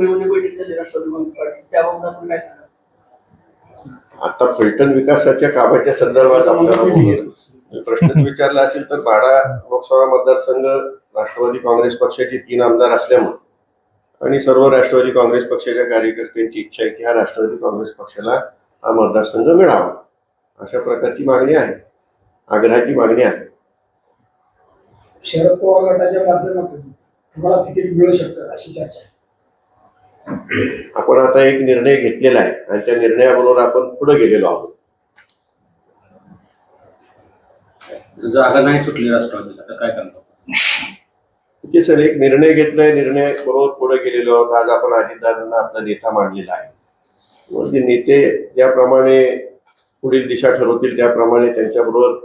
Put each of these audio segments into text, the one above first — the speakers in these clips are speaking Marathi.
मुंबईमध्ये बैठक झाली राष्ट्रवादी काँग्रेस पार्टी. त्याबाबत आपण काय सांगा आता फलटण विकासाच्या कामाच्या संदर्भात प्रश्न विचारला असेल तर बाडा लोकसभा मतदारसंघ राष्ट्रवादी काँग्रेस पक्षाचे तीन आमदार असल्यामुळे आणि सर्व राष्ट्रवादी काँग्रेस पक्षाच्या कार्यकर्त्यांची इच्छा आहे की हा राष्ट्रवादी काँग्रेस पक्षाला हा मतदारसंघ मिळावा. अशा प्रकारची मागणी आहे. आग्रहाची मागणी आहे. शरद पवार गटाच्या माध्यमातून तुम्हाला तिकीट मिळू शकतं अशी चर्चा? आहे. आपण आता एक निर्णय घेतलेला आहे आणि त्या निर्णयाबरोबर आपण पुढे गेलेलो आहोत. जागा नाही सुटली राष्ट्रवादीला काय करणार? सर एक निर्णय घेतलाय निर्णय बरोबर पुढे गेलेलो आहोत. आज आपण अजितदादांना आपला नेता मांडलेला आहे. म्हणजे नेते ज्याप्रमाणे पुढील दिशा ठरवतील त्याप्रमाणे त्यांच्याबरोबर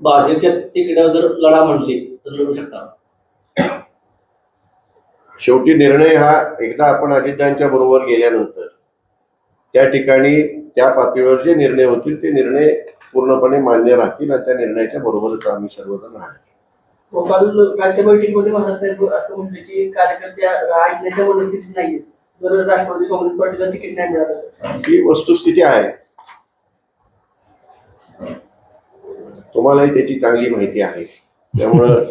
भाजपच्या तिकिटावर जर लढा म्हणली तर लढू शकता. शेवटी निर्णय हा एकदा आपण अजितदादांच्या बरोबर गेल्यानंतर त्या ठिकाणी त्या पातळीवर जे निर्णय होतील ते निर्णय पूर्णपणे मान्य राहतील आणि त्या निर्णयाच्या बरोबरच आम्ही सर्वजण राहणार काल कालच्या बैठकीमध्ये महाराज असं म्हटलं की कार्यकर्ते ऐकण्याच्या मनस्थितीत नाहीये जर राष्ट्रवादी काँग्रेस पार्टीला तिकीट नाही मिळालं ही वस्तुस्थिती आहे. तुम्हालाही त्याची चांगली माहिती आहे. त्यामुळं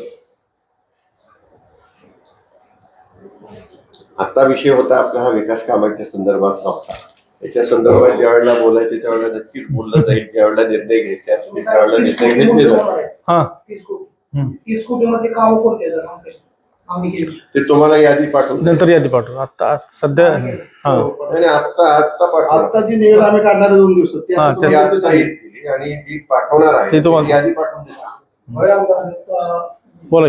आता विषय होता आपला हा विकास कामाच्या संदर्भात नव्हता. त्याच्या संदर्भात ज्या वेळेला बोलायचे त्यावेळेला नक्कीच बोललं जाईल. ज्या वेळेला निर्णय घ्यायचे असतील त्यावेळेला निर्णय घेतले हा. ते तुम्हाला यादी पाठवून नंतर यादी पाठवू. आता सध्या हा. आणि आता आता पाठवा आता जी निवेदन आम्ही काढणार दोन दिवसात. ते आता जाहीर केली आणि जी पाठवणार आहे ते तुम्हाला- ती यादी पाठवून देणार. बोला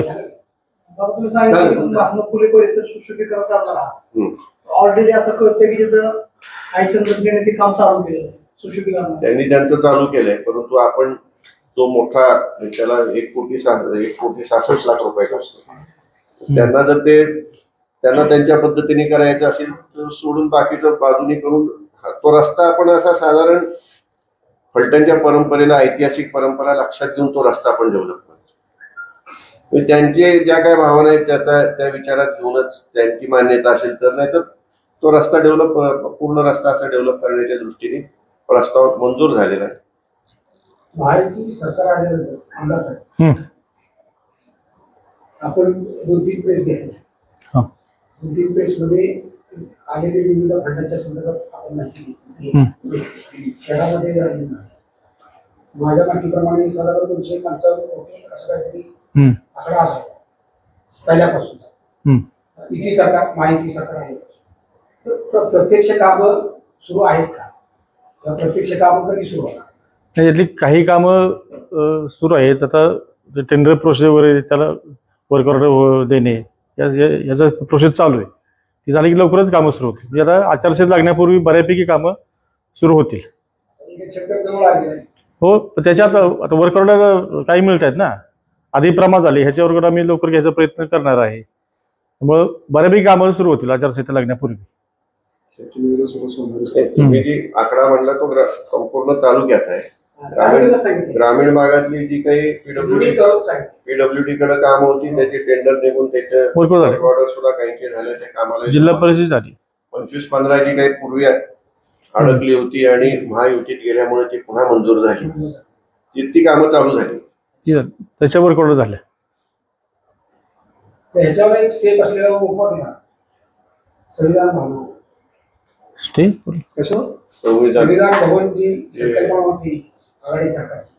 आता तुम्ही सांगितलं की आपण फुले परिसर सुशोभीकरण करणार आहात. हम्म. ऑलरेडी असं की तिथं आई संघटनेने ते काम चालू केलं. सुशोभीकरण त्यांनी त्यांचं चालू केलंय परंतु आपण तो मोठा त्याला एक कोटी एक कोटी सहासष्ट लाख रुपये असतो त्यांना जर ते त्यांना त्यांच्या पद्धतीने करायचं असेल तर सोडून बाकीचं बाजूनी करून तो रस्ता आपण असा साधारण फलटणच्या परंपरेला ऐतिहासिक परंपरा लक्षात घेऊन तो रस्ता आपण डेव्हलप त्यांचे ज्या काय भावना आहेत त्या त्या- त्या विचारात घेऊनच त्यांची मान्यता असेल तर नाही तर तो रस्ता डेव्हलप पूर्ण रस्ता असा डेव्हलप करण्याच्या दृष्टीने प्रस्ताव मंजूर झालेला आहे महायुती सरकार आल्यानंतर. आपण दोन तीन प्रेस घेतले हा. दोन तीन प्रेस मध्ये आलेले विविध खंडाच्या संदर्भात आपण माहिती शहरामध्ये. माझ्या माहितीप्रमाणे साधारण दोनशे पंचावन्न कोटी असं काहीतरी. आकडा असावा पहिल्यापासून. युती सरकार माहिती सरकार आहे. प्रत्यक्ष कामं सुरू आहेत का? प्रत्यक्ष कामं कधी सुरू होणार? यातली काही कामं सुरू आहेत. आता टेंडर प्रोसेस वगैरे त्याला वर्क ऑर्डर देणे याचं प्रोसेस चालू आहे. ती झाली की लवकरच कामं सुरू होतील. म्हणजे आता आचारसंहिता लागण्यापूर्वी बऱ्यापैकी कामं सुरू होतील. हो त्याच्यात आता वर्क ऑर्डर काही मिळत आहेत ना. आधी प्रमाण झाले ह्याच्यावर आम्ही लवकर घ्यायचा प्रयत्न करणार आहे. त्यामुळं बऱ्यापैकी कामं सुरू होतील आचारसंहिता लागण्यापूर्वी. तुम्ही जी आकडा म्हणला तो संपूर्ण तालुक्यात आहे. ग्रामीण ग्रामीण भागातली जी काही पीडब्ल्यूडी पीडब्ल्यूडी कडे काम होती त्याची टेंडर निघून त्याचे झाले. ऑर्डर सुद्धा काही झाल्या त्या कामाला जिल्हा परिषद झाली. पंचवीस पंधरा जी काही पूर्वी अडकली होती आणि महायुतीत गेल्यामुळे ती पुन्हा मंजूर झाली. ती ती कामं चालू झाली. ती झाली. त्याच्या वर्क ऑर्डर झाल्या तर ह्याच्यावर एक स्टेप असलेला उपक्रम घ्या. संविधान भवन स्टे कशावर संविधान संविधान भवन जी संकल्पना होती आघाडी सरकारची.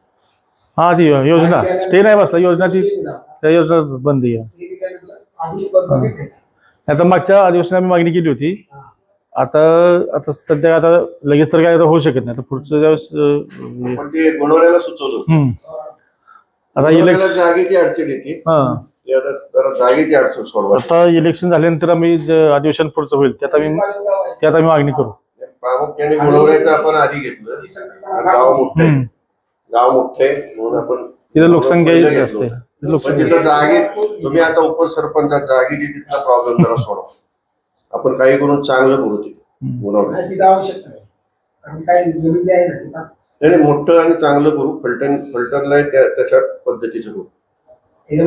हा ती योजना. स्टे नाही बसला योजनाची त्या योजना बंद आहे. आता मागच्या अधिवेशनात आम्ही मागणी केली होती. आता आता सध्या आता लगेच तर काय आता होऊ शकत नाही. आता पुढचं ज्यावेळेस सुचवलं. आता इलेक्शन जागेची अडचण येते हा. ती आता जरा जागेची अडचण सोडवा. आता इलेक्शन झाल्यानंतर आम्ही जे अधिवेशन पुढचं होईल त्यात आम्ही त्यात आम्ही मागणी करू. प्रामुख्याने गुणवऱ्याचं आपण आधी घेतलं. गाव मोठं आहे. हम्म. गाव मोठे म्हणून आपण तिथं लोकसंख्या पहिलं जास्त घेतलं. आहे पण लोकसंख्या तिथं जागेत तुम्ही आता उपसरपंचात जागेची तिथला प्रॉब्लेम जरा सोडवा. आपण काही करून चांगलं करू ते. गुणवलं आवश्यक कारण काय आहे ना ती नाही मोठं आणि चांगलं करू. फलटण फलटणला त्या त्याच्या पद्धतीचं करू.